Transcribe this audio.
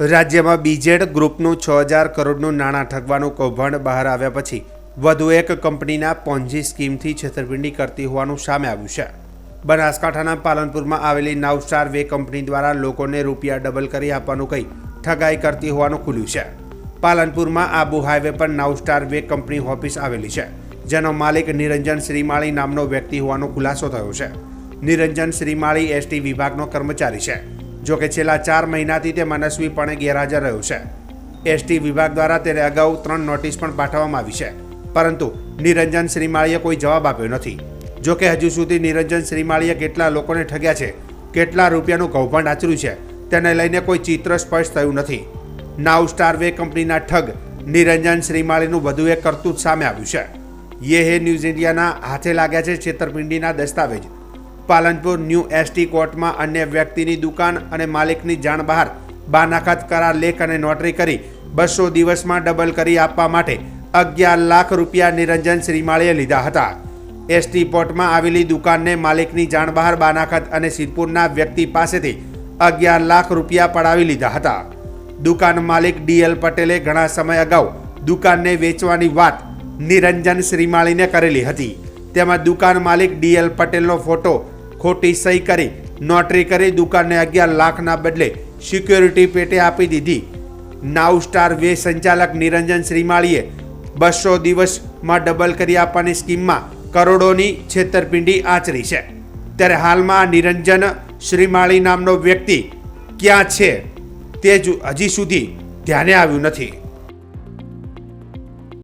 રાજ્યમાં બીજેડ ગ્રુપનું છ હજાર કરોડનું નાણાં ઠગવાનું કૌભાંડ બહાર આવ્યા પછી વધુ એક કંપનીના પોન્જી સ્કીમથી છેતરપિંડી કરતી હોવાનું સામે આવ્યું છે. બનાસકાંઠાના પાલનપુરમાં આવેલી નવ સ્ટાર વે કંપની દ્વારા લોકોને રૂપિયા ડબલ કરી આપવાનું કહી ઠગાઈ કરતી હોવાનું ખુલ્યું છે. પાલનપુરમાં આબુ હાઈવે પર નવ સ્ટાર વે કંપની ઓફિસ આવેલી છે, જેનો માલિક નિરંજન શ્રીમાળી નામનો વ્યક્તિ હોવાનો ખુલાસો થયો છે. નિરંજન શ્રીમાળી એસટી વિભાગનો કર્મચારી છે. જો કે છેલ્લા ચાર મહિનાથી તે મનસ્વીપણે ગેરહાજર રહ્યો છે. એસટી વિભાગ દ્વારા તેને અગાઉ ત્રણ નોટિસ પણ પાઠવવામાં આવી છે. પરંતુ નિરંજન શ્રીમાળીએ કોઈ જવાબ આપ્યો નથી. જોકે હજુ સુધી નિરંજન શ્રીમાળીએ કેટલા લોકોને ઠગ્યા છે, કેટલા રૂપિયાનું કૌભાંડ આચર્યું છે, તેને લઈને કોઈ ચિત્ર સ્પષ્ટ થયું નથી. નાવ સ્ટાર વે કંપનીના ઠગ નિરંજન શ્રીમાળીનું વધુ એક કરતૂત સામે આવ્યું છે. યે હે ન્યૂઝ ઇન્ડિયાના હાથે લાગ્યા છે છેતરપિંડીના દસ્તાવેજ. પાલનપુર ન્યૂ એસટી કોર્ટમાં અન્ય વ્યક્તિની દુકાન અને માલિકની જાણ બહાર બાનાખત કરાર લેખ અને નોટરી કરી બસો દિવસમાં ડબલ કરી આપવા માટે અગિયાર લાખ રૂપિયા નિરંજન શ્રીમાળીએ લીધા હતા. એસટી પોર્ટમાં આવેલી દુકાનને માલિકની જાણ બહાર બાનાખત અને સિદ્ધપુરના વ્યક્તિ પાસેથી અગિયાર લાખ રૂપિયા પડાવી લીધા હતા. દુકાન માલિક ડીએલ પટેલે ઘણા સમય અગાઉ દુકાનને વેચવાની વાત નિરંજન શ્રીમાળીને કરેલી હતી. તેમાં દુકાન માલિક ડીએલ પટેલનો ફોટો ખોટી સહી કરી, નોટરી કરી દુકાનને અગિયાર લાખના બદલે સિક્યોરિટી પેટે આપી દીધી. નાવ સ્ટાર વે સંચાલક નિરંજન શ્રીમાળીએ બસો દિવસમાં ડબલ કરી આપવાની સ્કીમમાં કરોડોની છેતરપિંડી આચરી છે. ત્યારે હાલમાં નિરંજન શ્રીમાળી નામનો વ્યક્તિ ક્યાં છે તે જ હજી સુધી ધ્યાને આવ્યું નથી.